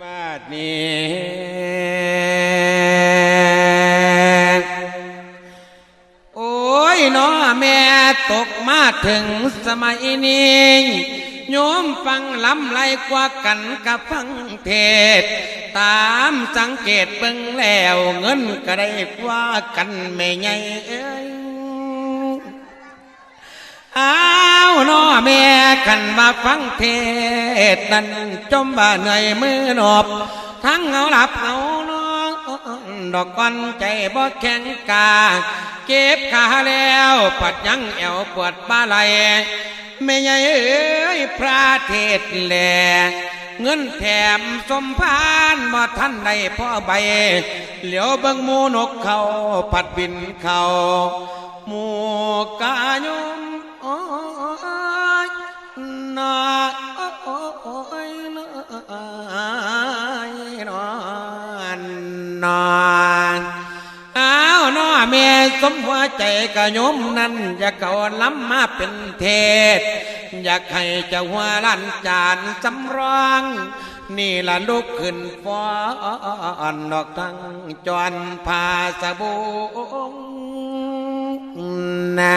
มาดนี้โอ้ยน้อแม่ตกมาถึงสมัยนี้โยมฟังลำไรกว่ากันกับฟังเทศ ตามสังเกตเบิ่งแล้วเงินก็ได้กว่ากันไม่ไงเอ้ย อ้าวน้อแม่ขันมาฟังเทศน์นั้นจมบ่าเหนื่อยมือหนอบทั้งเอาหลับเอานอนดอกก้อนใจบ่แข็งกา เก็บขาแล้วปัดยังแอวปวดบ้าไหลไม่ใหญ่เอ้ยพระเทศแหลเงินแถมสมพานบ่ท่านได้พ่อใบ เหลียวเบิงมูนกเขาผัดบินเขาหมูกายมโอ้ย นาโอ้ยนายนอนนอนอ้าวน้อแม่สมหัวใจกะโยมนั้นอย่าเก่าล้ำมาเป็นเทศ อยากให้เจ้าหัวลันจานสำรองนี่ละลุกขึ้นฟ้อนดอกทั้งจวนพาสะบุงนะ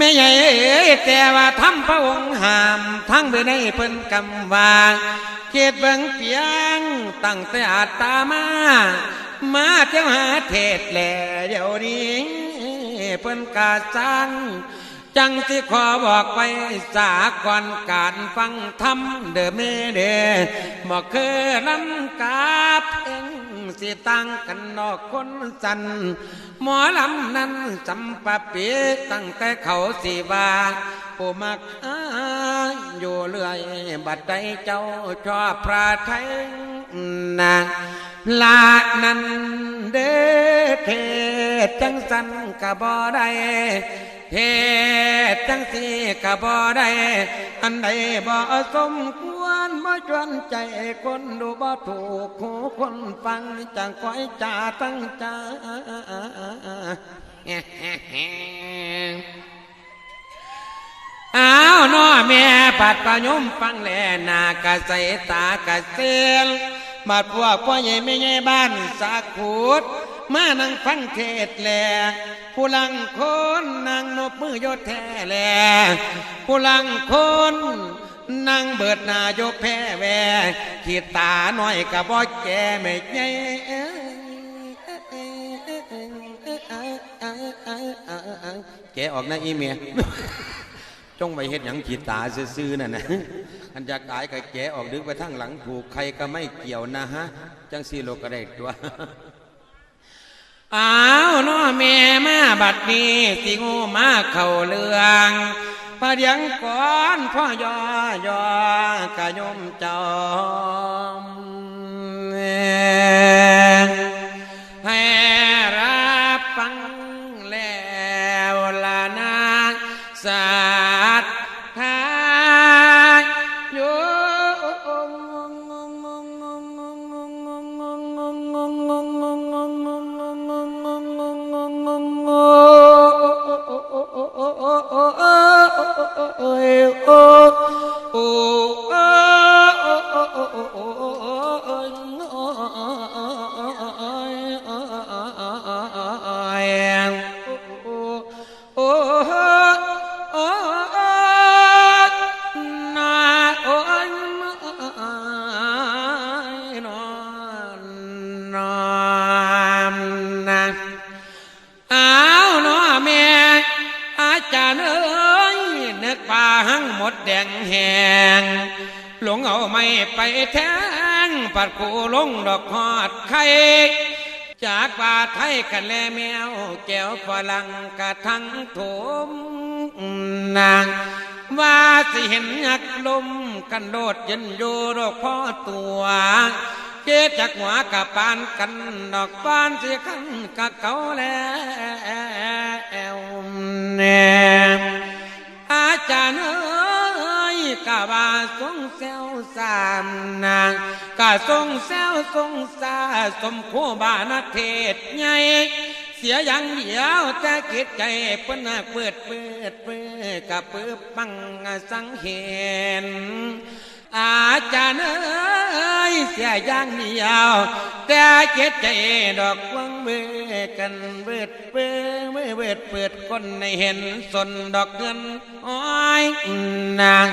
ม่ใหญ่เอ้ยแต่ว่าทำพระองค์ห้าม ทั้งไปในเพิ่นกำว่าเขตเบิงเปียงตั้งแต่อาตามา มาเจ้าหาเทศแหล่เดี๋ยวนี้เพิ่นกาจังจังที่ขอบอกไปสากอนการฟังธรรมเดอเมเด้อบอกคือลำกาบเองสิตั้งกันนอกคนสัน หมอลำนั้นจำปะเปีตั้งแต่เขาสีบาผู้มักอาอยู่เรื่อย บัดใดเจ้าชอบพระไทยนะลานั้นเดเทจังสันกะบ่ได้เทศจังสีกะบ่ได้อันใดบ่สมคว รบ่จวนใจคนดูบ่ถูกหูคนฟังจังคอยจ่าตั้งใจอ้าวน้อแม่ปัดประยมฟังแลนากะใสตากะเซลมาพวกพ่อใหญ่ไม่ใหญ่บ้านสักขูดมานั่งฟังเทศแลผู้ลังคนนั่งนบมือโยศแท้แลผู้ลังคน นั่งเบิดนายกแพ้แวขีดตาหน่อยกะบ่แกไม่ใหญ่แกออกน้าอีเมียจงไปเฮ็ดหยังขีดตาซื่อๆนั่นนะอันอยากตายก็แกออกดึกไปทั้งหลังถูกใครก็ไม่เกี่ยวนะฮะ จังสีโลกก็ได้ตัวอ้าวน้อแม่มาบัดนี้สิงูมาเข้าเรือง พะเดียงก่อนพ่อยอยอกะยมจอมให้รับฟังแล้วละนาสา ดแดงแหงหลงเอาไม่ไปแทงปัดกูลงดอกหอดไข่จากป่าไทยกันแลแมว แก้วฝรั่งกะทั้งถมนางว่าสิเห็นยักลมกันโดดย็นอยู่ดอกพ่อตัวเกจากหัวกับปานกันดอกปานเสียขันกะเก่าแล้วแนมอาจารย์เอ กะว่าทรงเซวสามนางกะทรงเซวทรงสาสมโคบานาเทศใหญ่เสียอย่างเดียวแต่คิดใจเปิ้นเปิดเปิดเปิดกับเปิดปังสังเห็นอาจารย์เอ้ยเสียอย่างเดียวแต่เจ็ดใจดอกวังเวกันเบิดเปื้อเมื่อเบิดเปิดคนในเห็นสนดอกเงินอ้อยนาง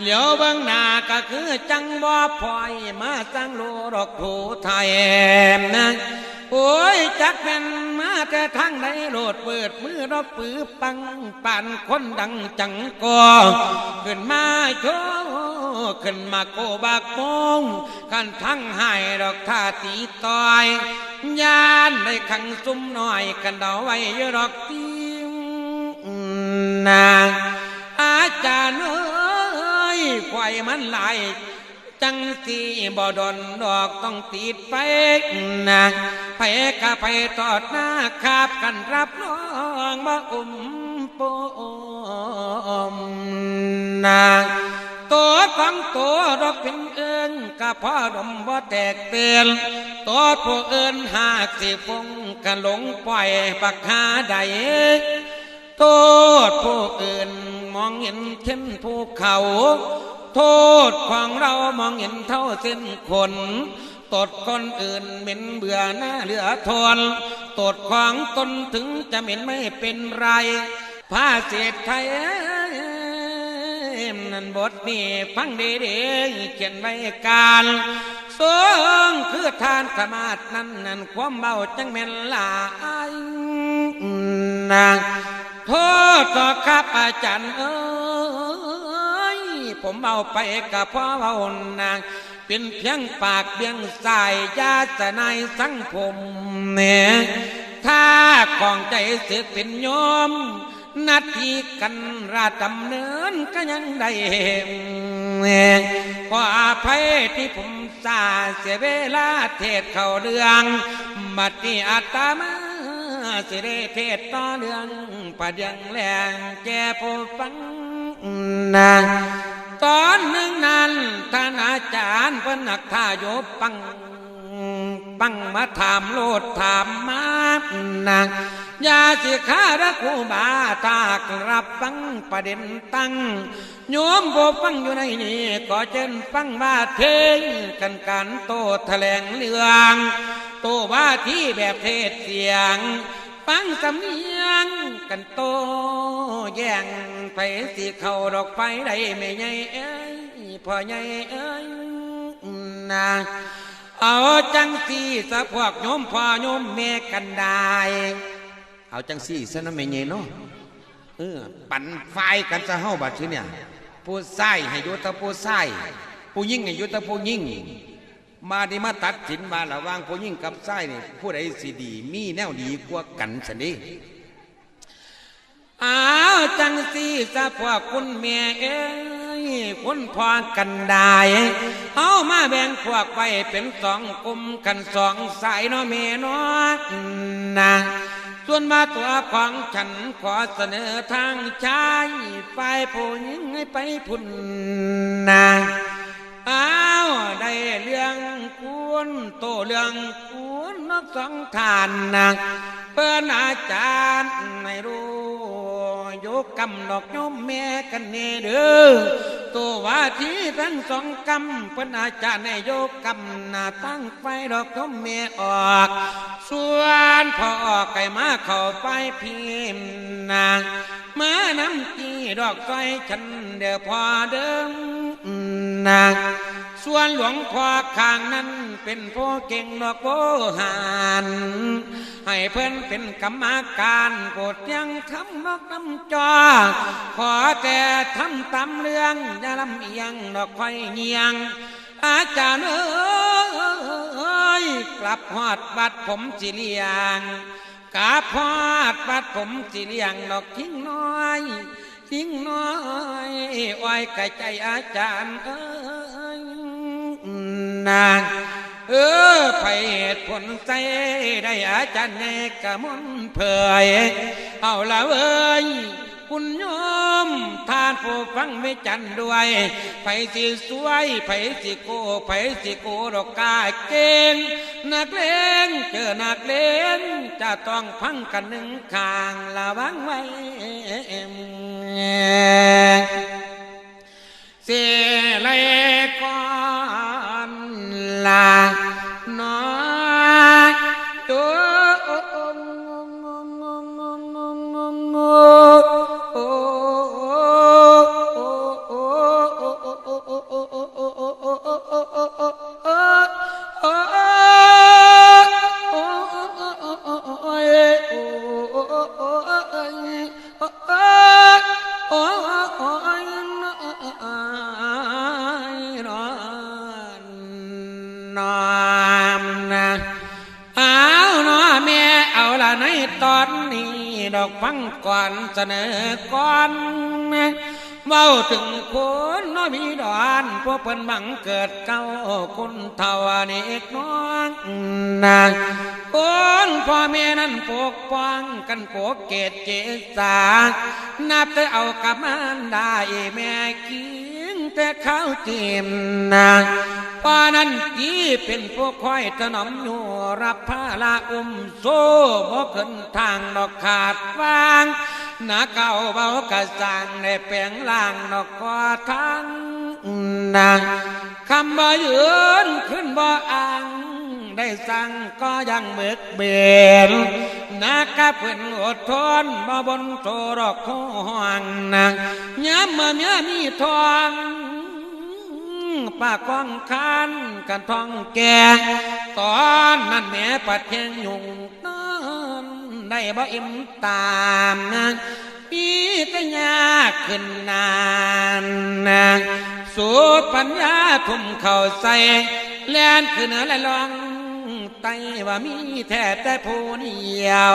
เหลียวเบื้องหน้าก็คือจังบ่พลอยมาสังโลดอกผู้ไทยนะโอ้ยจักเป็นมาแต่ทางใดโลดเปิดมือรบปือปังป่านคนดังจังก็ขึ้นมาโชขึ้นมาโกบากมงกันทั้งใหายดอกท่าตีต่อยยานได้ขังซุ่มหน่อยกันเดาไว้ยอดอกตีนางอาจารย์ ไฟมันไหลาย จังสีบ่ดอนดอกต้องติดไปนะไปกะไปตอดหน้าคาบกันรับน้องมาอุ้มโปมนางตัวฟังตัวดอกเป็นเอิงกะพ่อดมบ่แตกเตือนตัวผู้เอินหากสิฟงกะหลงปล่อยปักหาใดโทษผู้อื่น มองเห็นเช่นภูเขา โทษของเรามองเห็นเท่าเส้นขนตดคนอื่นเหม็นเบื่อหน้าเหลือทนตดของตนถึงจะเหม็นไม่เป็นไร ผ้าเศษไทยนั่นบทนี่ฟังดีๆเขียนไว้การสงคือทานสมาธินั้นนั่นความเบาจังแม่นลายนาง โทษต่อครับอาจารย์เอ้ยผมเอาไปกับพ่อเบานาง เป็นเพียงปากเบียงสายยาสนายสังผมเนี่ยถ้าของใจเสียเป็นโยมนาทีกันราดำเนินก็ยังได้ขออภัยที่ผมสาเสียเวลาเทศเข้าเรื่องบัดนี้อาตมา สิได้เทศต่อเรื่องประเดียงแรงแก่ผู้ฟังนะตอนหนึ่งนั้นท่านอาจารย์พนนักท่าโยปังปังมาถามโลดถามมานะยาสิขาระคูบาตากรับฟังประเด็นตั้งโยมโบฟังอยู่ในนี้ก็เจนฟังว่าเทงกันการโตแถลงเรื่อง โตว่าที่แบบเทศเสียง ฟังสำเนียงกันโตแย่งไปสิเข้าดอกไฟได้ไม่ใหญ่เอ้ยพ่อใหญ่เอ้ยนะเอาจังสีสะพวกโยมพ่อโยมแม่กันได้ เอาจังสีซะนะไม่ใหญ่เนาะเออปั่นไฟกันจะเฮาบัดชื่เนี่ยผู้ใส่ให้ยุตะผู้ใส่ผู้ยิ่งให้ยุตะผู้ยิ่ง มาดีมาตัดสินมาระว่างผู้ยิ่งกับไส้นี่ผู้ใดสิดี มีแนวดีกว่ากันสันดีอ้าวจังสีสะพวกคุณแม่เอ้ยคุณพอกันได้เอามาแบ่งพวกไว้เป็นสองกลุ่มกันสองสายเนาะแม่เนาะนะส่วนมาตัวของฉันขอเสนอทางชายฝ่ายผู้หญิงให้ไปพุ่นนะอ้า ได้เรื่องคุนโตเรื่องคุนนกสองทานนะเปิ้นอาจารย์ไม่รู้ยกกำดอกโยมแม่กันเนเด้อตัวว่าที่ทั้งสองกำเปิ้นอาจารย์ในยกกำหน้าตั้งไฟดอกโยมแม่ออก ส่วนพอออกไก่มาเข้าไปพิมพ์นะมาน้ำจีดอกก้อยฉันเดี๋ยวพอเดิมนะ ส่วนหลวงพ่อข้างนั้นเป็นผู้เก่งดอกโบหานให้เพิ่อนเป็นกรรมการโปรดยังทำนอกน้ำจอ ขอแต่ทำตามเรื่องอย่าลำเอียงดอกไฟเงียง อาจารย์เอ้ยกลับหอดบัดผมสิเลียงกลับหอดบัดผมสิเลียงดอกทิ้งน้อยทิ้งน้อยอ้อยไก่ใจอาจารย์เอ้ย นางเออไปเหตุผลใจได้อาจารย์ในกะมนเผย เอาละเอ้ยคุณโยมทานผู้ฟังไม่จันด้วยไผสิสวยไผสิโกไผสิโกดอกกาเก่งนักเลงเจอนักเลงจะต้องพังกันหนึ่งข้างระวังไว้เสียเลยก่อน ล ถึงคนน้อยมีดอนพวกเพิ่นบังเกิดเก้าคนเท่านี้เอกน้องนะคนพ่อแม่นั้นปกป้องกันโกเกตเจสานับแต่เอากับมันได้แม่กินแต่ข้าวจิ้มนะป้านั้นที่เป็นพวกคอยถนอมอยู่รับผ้าลาอุ้มโซ่บ่ขึ้นทางดอกขาดวาง หนาเก่าเบากระสังในแปลงล่างดอกกอทั้งนะคำบ่ยืนขึ้นบ่อังได้สั่งก็ยังเบิกเบนนักกะเพื่อนอดทนบ่บนโตรอกห้องนะย้ำเมื่อเมียมีทองป้ากองคันกันทองแก่ตอนนั้นแม่ปัดแข่งยุง ได้บ่อิ่มตามนะปีแต่ยากขึ้นนานนะสูดปัญญาทุ่มเข้าใส่แล่นขึ้นเหนือและลองไตว่ามีแท้แต่ผู้เดียว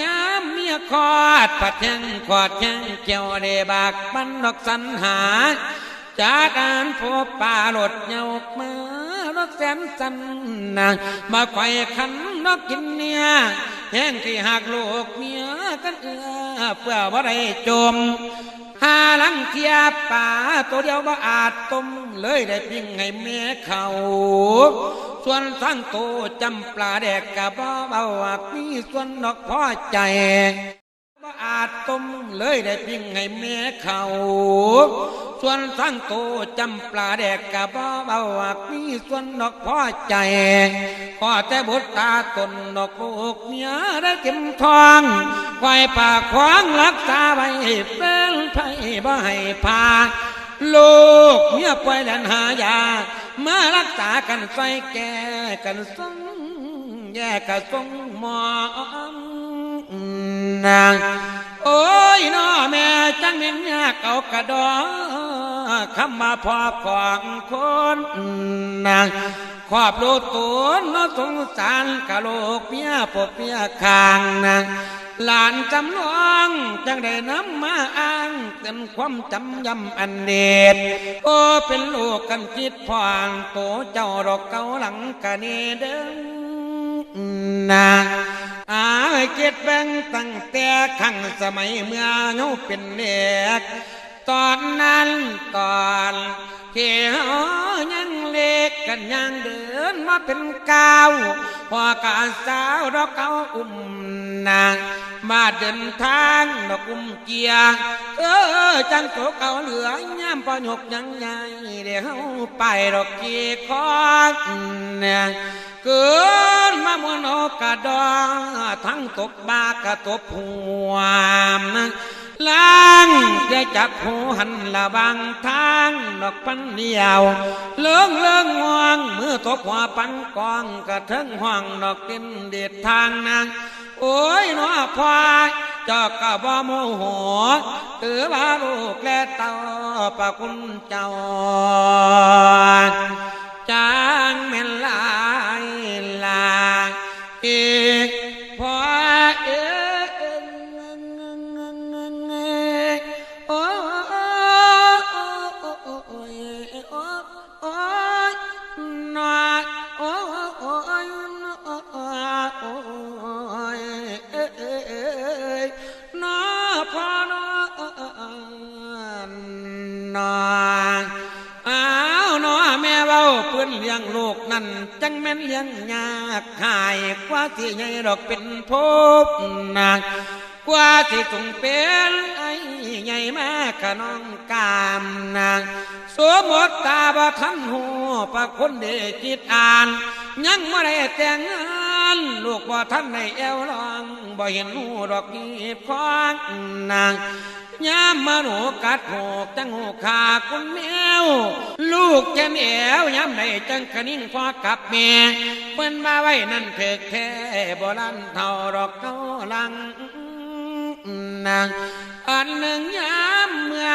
ย้ำเมียคอดปัดแทงขอดแทงเกี่ยวเดบากบันดอกสันหา จากการพบป่าหลดเหยกมารถแสนสันนะมาไข่ขันนกกินเนี่ยแห้งที่หักลูกเมียกันเอือเพื่อว่าได้จมหาลังเทียบป่าตัวเดียวบ่อาจต้มเลยได้ปิ้งให้แม่เขา ส่วนทั้งโตจำปลาแดกกะบ่เบาอักมีส่วนนกพอใจบ่อาจ ต้มเลยได้ปิ้งให้แม่เขาส่วนทั้งโตจำปลาแดกกะบ่เบาอักมีส่วนนอกพอใจขอแต่บุตรตาตนดอกลูกเมียได้เก็มทองควายป่าขวางรักษาไว้เป็นไผบ่ให้พาลูกเมียป่วยแลนหายา มารักษากันใส่แก่กันส่งแยกกันส่งหมอนาง โอ้ยน้อแม่จังเป็นยากเอากระดอคำมาพอของคนนางขอบรูตัวน้อสงสารกะโลกเมียปกเมียคางนางหลานจำลองจังได้น้ำมาอ้างเต็มความจำยำอันเด็ดโอ้เป็นลูกกันคิดพองโตเจ้าดอกเกาหลังกะเนเดิง นาอาเก็ดแบงตั้งแต่ขังสมัยเมื่อเงาเป็นเด็กตอนนั้นตอนเขียวยังเล็กกันยังเดินมาเป็นก้าวพอกาสาวดอกเก้าอุ้มนางมาเดินทางดอกอุ้มเกียร์เออจังโตเก่าเหลือย่ำปอหยกยังใหญ่เดี๋ยวไปดอกเกียคอน เกินมามวนโอกาดอทั้งตบบากะตบหัวนล้างจะจับหูหันละบางทางดอกปันเดียว เลื่องเลื่องห่วงมือตบหัวปันกองกระเทิงห่วงดอกกินเด็ดทางนางโอ้ยนอควายเจอกกะบ่โมโหตือว่าลูกและเต่าปะคุณเจ้าจางแม่นหล นั่นจังแม่นเลี้ยงยากหายกว่าที่ใหญ่ดอกเป็นภพนะกว่าที่ต้องเป็นไอ้ใหญ่มากขน้องกามนะสสวมดตาบ่ทันหูประคนเดจิตอ่าน ยังไม่ได้แต่งงานลูกบ่ทันในเอวลองบ่เห็นหูดอกนีบของนาง ยามมาหกัดหกจังหกขาคุณแมว ลูกจะแมวยามในจังขนิ่งพอกับแม่เปิ้นมาไว้นั่นเถิกแท้บ่ลันเท่าดอกเขาลังนาง อันหนึ่งยามเมื่อ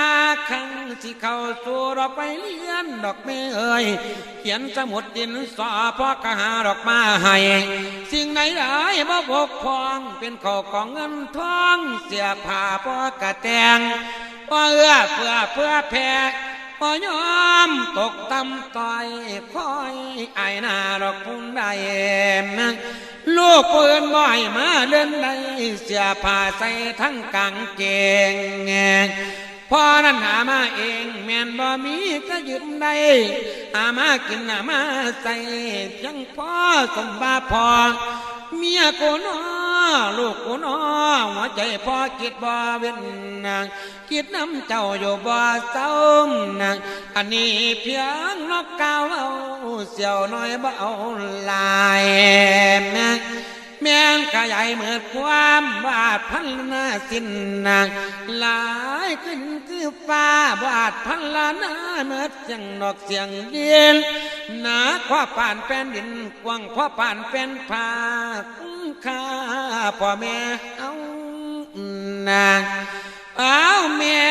ครั้งที่เข้าสู่ดอกไปเลี้ยนดอกเมเอ่ยเขียนสมุดดินสอพ่อกะหาดอกมาให้ สิ่งไหนหลายบ่บกพร่องเป็นข้าวของเงินทองเสียผ้าพ่อกะแตงพ่อเอื้อเพื่อเพื่อแพ้พ่อยอมตกตำต่อยคอยไอหน้าดอกพุ่นใดนะ ลูกปืนบ่อยมาเดินได้เสียผ้าใส่ทั้งกางเกงพ่อนั้นหามาเองแม่นบ่มีก็ยืมได้หามากินหามาใส่จังพ่อสมบาพอเมียกูน้อลูกกูน้อหัวใจพ่อคิดบ่เว้นนางคิดน้ำเจ้าอยู่บ่เศร้านางอันนี้เพียงนกกาวเอาเสียวน้อยบ่เอาลาย ม่งขยายเหมือนความบาดพันนาสินนางหลายขึ้นคือฟ้าบาดพันลนาเมื่อเสียงนอกเสียงเดียนหนาขว้าป่านแผ่นดินกว้างขว้าป่านแผ่นผาคุ้มค่าพ่อแม่เอานางเอาแม่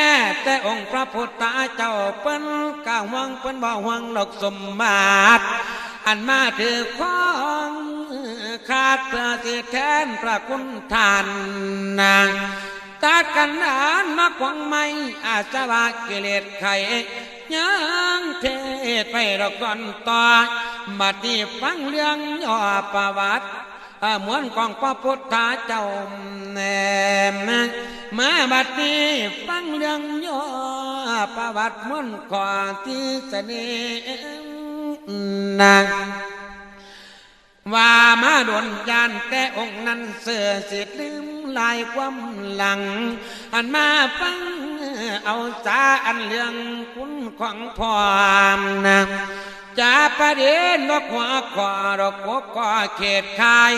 แต่องค์พระพุทธเจ้าเปิ้นก้าววังเปิ้นบ่หวังดอกสมบัติ อันมาถือของขาดเพื่อสิแทนพระคุณทานนาตัดกันนานมาขวางไม่อาสวะกิเลสไขยังเทศไปดอกก่อนต่อบัดนี้ฟังเรื่องย่อประวัติเหมือนของพระพุทธเจ้าแน่มามาบัดนี้ฟังเรื่องย่อประวัติเหมือนขอที่เสน่ห์ นะว่ามาโดนยานแต่องค์นั้นเสือสิทธิ์ลืมลายความหลัง อันมาฟังเอาสาอันเรื่องคุณของพรามนะจะประเด็นดอกหัวขวาดอกหัวขวาเขตคาย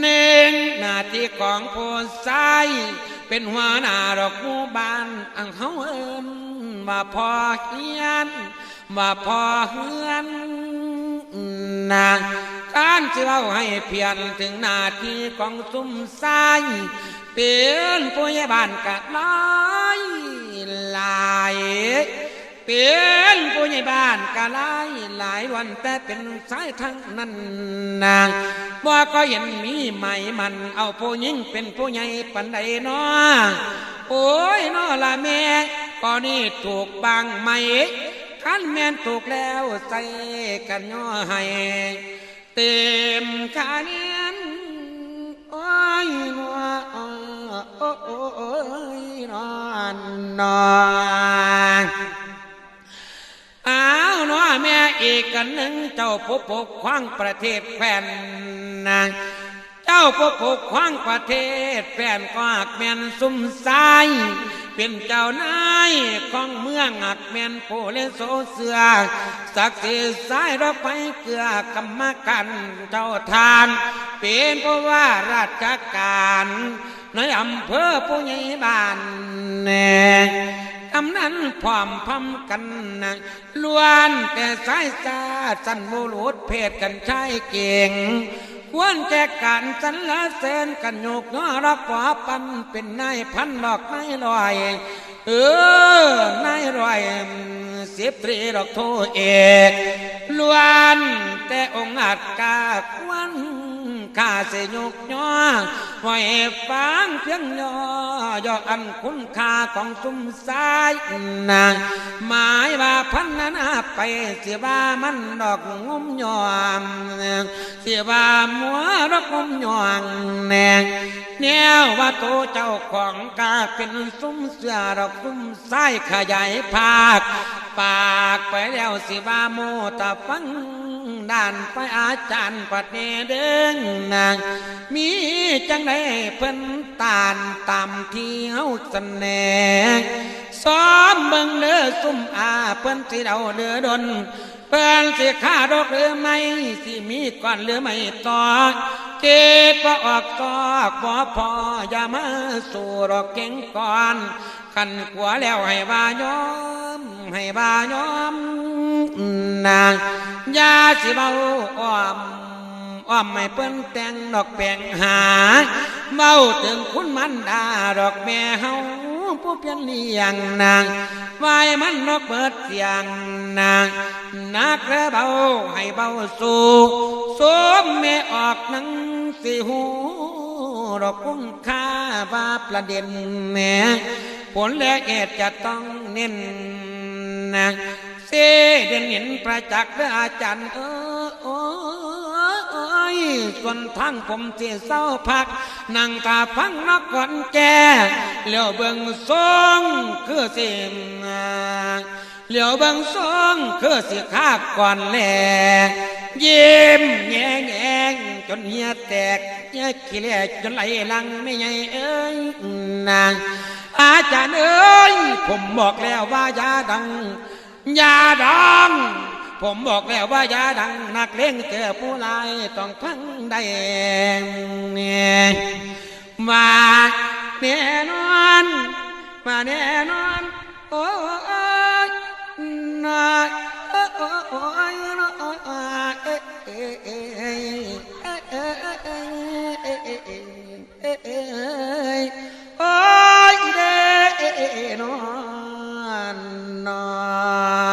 หนึ่งหน้าที่ของผู้ชาย เป็นหัวหน้าดอกมู่บ้านอังเขาเอินมาพอเฮียนมาพอเฮือนนะการที่เราให้เพียนถึงหน้าที่ของซุ้มไซเป็นผู้ใหญ่บ้านกะน้อยหลาย เป็นผู้ใหญ่บ้านกะหลายหลายวันแต่เป็นสายทั้งนั้นนางบ่ก็เห็นมีใหม่มันเอาผู้หญิงเป็นผู้ใหญ่ปันใดนาะโอ้ยนาะละแม่ก็นี่ถูกบางไหมขันแม่นถูกแล้วใส่กันย่อให้เต็มขาเนียนโอ้ยนัวโอ้โอ้ยนอนนอน อนหนึ่งเจ้าผู้ปกครองประเทศแผ่นนางเจ้าผู้ปกครองประเทศแผ่นก็หักแมนซุ่มซายเป็นเจ้านายของเมืองหักแมนโพเลโซเสือศักสิสายรถไฟเกลือกรรมการเจ้าทาน เป็นเพราะว่าราชการในอำเภอผู้ใหญ่บ้านแน่ กำนั้นพร้อมพร้อมกันนะล้วนแต่สายตาสันบุรุษเพศกันชายเก่งควรแก่การสรรเสริญกันโยกน้อรักวาปันเป็นนายพันดอกนายลอย เออนายรอยสิบตรีดอกโทเอกล้วนแต่องค์อาจกาควร ข้าเสยกย่อไว้ฟังเพียงย่อย่ออันคุณค่าของสุมสายนางหมายว่าพันนานไปเสียว่ามันดอกงมยอมเสียว่ามัวดอกงมยองแนงแนวว่าโตเจ้าของกาเป็นซุ้มเสือดอกซุ้มไส้ขยายภาคปาก ไปแล้วสิว่าโมตะฟังด้านไปอาจารย์ปัดเนเด้งนาง มีจังได้เพิ่นตานตามที่เฮาเสนอสซ้อมเบิ่งเนื้อซุ่มอาเพิ่นสิเดาเดือดนเพิ่นสิฆ่าดอกหรือไม่สิมีก่อนหรือไม่ต่อเจ็บบ่ออกตอกบ่พออย่ามาสู่ดอกเก่งก่อน ขันขัวแล้วให้บายอม ให้บายอมนางยาสิเบาอ้อมอ้อมไม่เปิ้นแต่งดอกแปลงหาเมาถึงคุณมันดาดอกแม่เฮาผู้เพียนเลี้ยงนางไว้มันนกเปิดเสียงนางนักและเบาให้เบาสู่สมแม่ออกนังสิหูดอกคุ้งค่าว่าประเด็นแม่ ผลและเหตุจะต้องเน้นนะเสเด่นเห็นประจักษ์เด้อาจารย์เออโอ้ยส่วนทางผมเสียเศร้าพักนั่งตาฟังนกก่อนแก่เหลียวเบิ่งทรงคือเสิเหลียวเบิ่งทรงคือสิคาก่อนแลยิ้มแง่แง่จนเหียแตกเหียขี้เละจนไหลลังไม่ใหญ่เอ้ยนาง อาจารย์เอ้ยผมบอกแล้วว่าอย่าดังอย่าดังผมบอกแล้วว่าอย่าดังนักเล่งเจอผู้ลายต้องพังได้เนี่ยมาแน่นอนมาแน่นอนโอ้ยนาโอ้ยโอ้ยโอ้ยเอ๊ะเอ๊ะเอ๊ะเอ๊ะเอ๊ะเอ้ยเอ๊ะเอ๊ะเอ๊ะเอ๊ะ นอนนอน